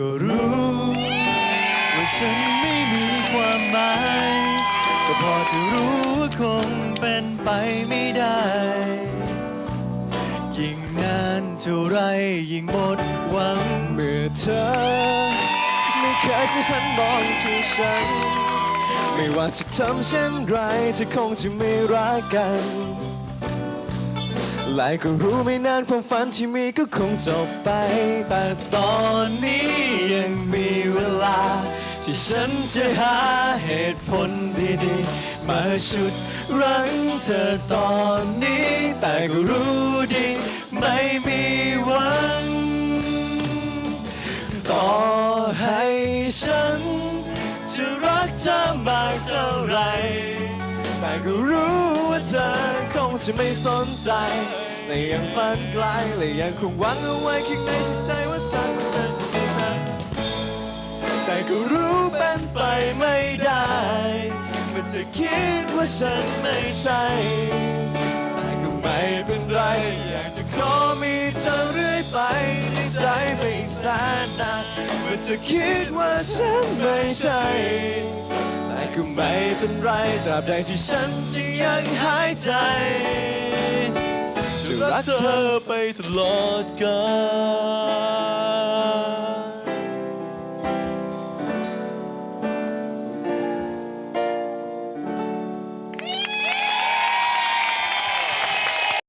ก็รู้ว่าฉันไม่มีความหมาย ก็พอจะรู้ว่าคงเป็นไปไม่ได้ ยิ่งนานเท่าไรยิ่งหมดหวังเมื่อเธอ ไม่เคยจะหันมองที่ฉัน ไม่ว่าจะทำเช่นไรเธอคงจะไม่รักกันหลายก็รู้ไม่นานความฝันที่มีก็คงจบไป แต่ตอนนี้ ยังมีเวลา ที่ฉันจะหาเหตุผลดีๆ มาชุดรั้งเธอตอนนี้ แต่ก็รู้ดี ไม่มีหวัง ต่อให้ฉัน จะรักเธอมากเท่าไร แต่ก็รู้ว่าเธอคงจะไม่สนใจและยังฝันไกลและยังคงหวังเอาไว้ข้างใน ไปไม่ได้มันจะคิดว่าฉันไม่ใช่แต่ก็ไม่เป็นไร อยากจะขอมีเธอเรื่อยไปในใจไปอีกแสนนานมันจะคิดว่าฉันไม่ใช่แต่ก็ไม่เป็นไรตราบใดที่ฉันจะยังหายใจจะรักเธอไปตลอดกาล